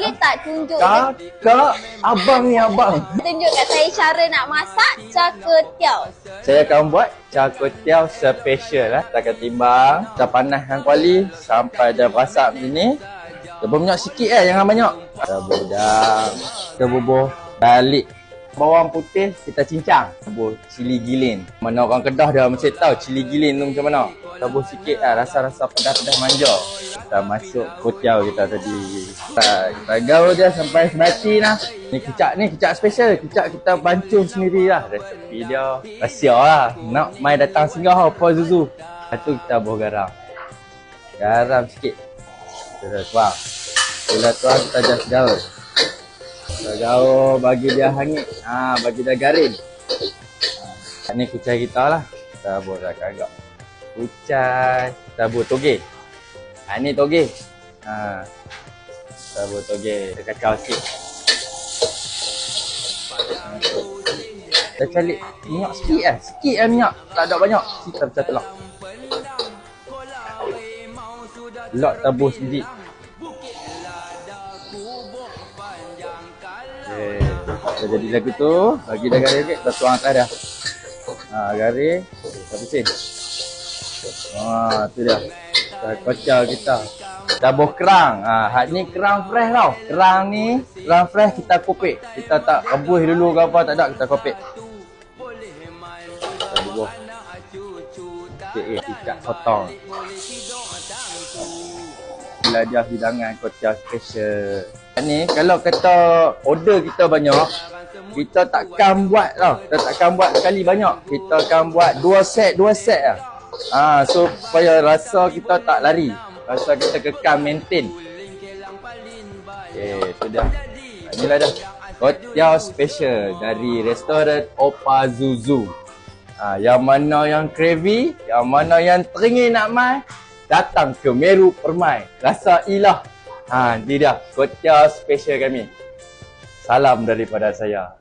Boleh tak tunjuk Kakak, abang ni abang. tunjuk kat saya cara nak masak caketiao. Saya akan buat cakotiao special lah. Kita akan timbang, kita panaskan kuali sampai dia berasak macam ni. Kita minyak sikit eh, jangan banyak. Kita budang, kita bubuh balik. Bawang putih kita cincang. Bubuh cili gilin. Mana orang Kedah dah mesti tahu cili gilin tu macam mana. Kita bubuh sikit lah, rasa-rasa pedas-pedas manja. Kita masuk kotiao kita tadi. Kita, gaul dia sampai sebati lah. Ni kicap ni, kicap special. Kicap kita bancuh sendiri lah. Resepi dia. Rahsia lah. Nak mai datang singgah apa Zuzu. Lepas tu kita bubuh garam. Garam sikit. Kita tuang. Bila tuang kita just gaul. Kita gaul bagi dia hangit. Ha, bagi dia garing. Ha, ni kucai kita lah. Kita bubuh dah kagak. Kucai. Kita bubuh toge. Ha, ni toge. Ha. Bubuh toge. Kita kacau sikit. Kita cari minyak sikit lah. Sikit lah minyak. Tak ada banyak. Kita pecah telur. Telur tabur sedikit. Okay. Dah jadi lagu tu. Bagi dah garing sikit. Kita tuang atas dah. Ha, garing. Kita pusing. Ha, tu dia. Kita kocau kita. Tabur kerang. Ha, hak ni kerang fresh tau. Kerang ni, kerang fresh kita kopek. Kita tak rebus dulu ke apa, tak ada. Kita kopek. Kita bubuh. Sikit eh, ikat sotong. Bila dia hidangan kocau special. Hak ni, kalau kata order kita banyak, kita takkan buat tau. Kita takkan buat sekali banyak. Kita akan buat dua set, dua set lah. Ah, so supaya rasa kita tak lari. Rasa kita kekal maintain. Okay, tu dah. Inilah dah. Hotel special dari restoran Opa Zuzu. Ha, yang mana yang cravy, yang mana yang teringin nak mai, datang ke Meru Permai. Rasa ilah. Ha, ini dia. Hotel special kami. Salam daripada saya.